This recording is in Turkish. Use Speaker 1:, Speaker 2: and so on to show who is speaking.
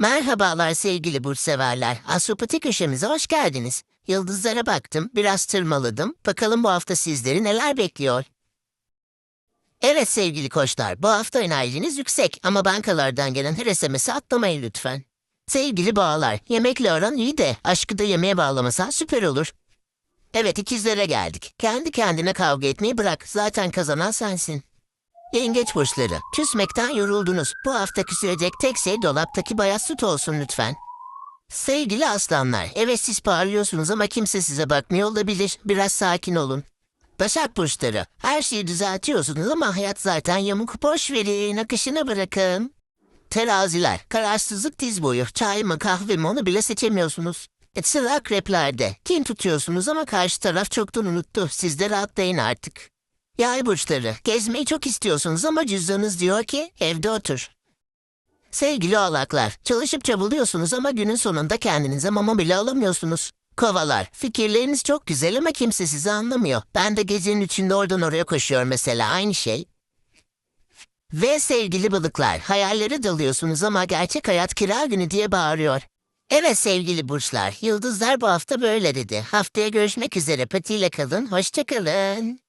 Speaker 1: Merhabalar sevgili burçseverler. Astropatik köşemize hoş geldiniz. Yıldızlara baktım, biraz tırmaladım. Bakalım bu hafta sizleri neler bekliyor? Evet sevgili koçlar, bu hafta enerjiniz yüksek ama bankalardan gelen her SMS'i atlamayın lütfen. Sevgili bağlar, yemekle aran iyi de aşkı da yemeğe bağlamasan süper olur. Evet ikizlere geldik. Kendi kendine kavga etmeyi bırak, zaten kazanan sensin. Yengeç burçları, küsmekten yoruldunuz. Bu hafta küsülecek tek şey dolaptaki bayat süt olsun lütfen. Sevgili aslanlar, evet siz parlıyorsunuz ama kimse size bakmıyor olabilir. Biraz sakin olun. Başak burçları, her şeyi düzeltiyorsunuz ama hayat zaten yamuk boş verin, akışına bırakın. Teraziler, kararsızlık diz boyu, çay mı kahve mi onu bile seçemiyorsunuz. E, sıra akreplerde, kin tutuyorsunuz ama karşı taraf çoktan unuttu. Siz de rahatlayın artık. Yay burçları, gezmeyi çok istiyorsunuz ama cüzdanınız diyor ki evde otur. Sevgili oğlaklar, çalışıp çabalıyorsunuz ama günün sonunda kendinize mama bile alamıyorsunuz. Kovalar, fikirleriniz çok güzel ama kimse sizi anlamıyor. Ben de gecenin içinde oradan oraya koşuyorum mesela, aynı şey. Ve sevgili balıklar, hayallere dalıyorsunuz ama gerçek hayat kira günü diye bağırıyor. Evet sevgili burçlar, yıldızlar bu hafta böyle dedi. Haftaya görüşmek üzere, patiyle kalın, hoşça kalın.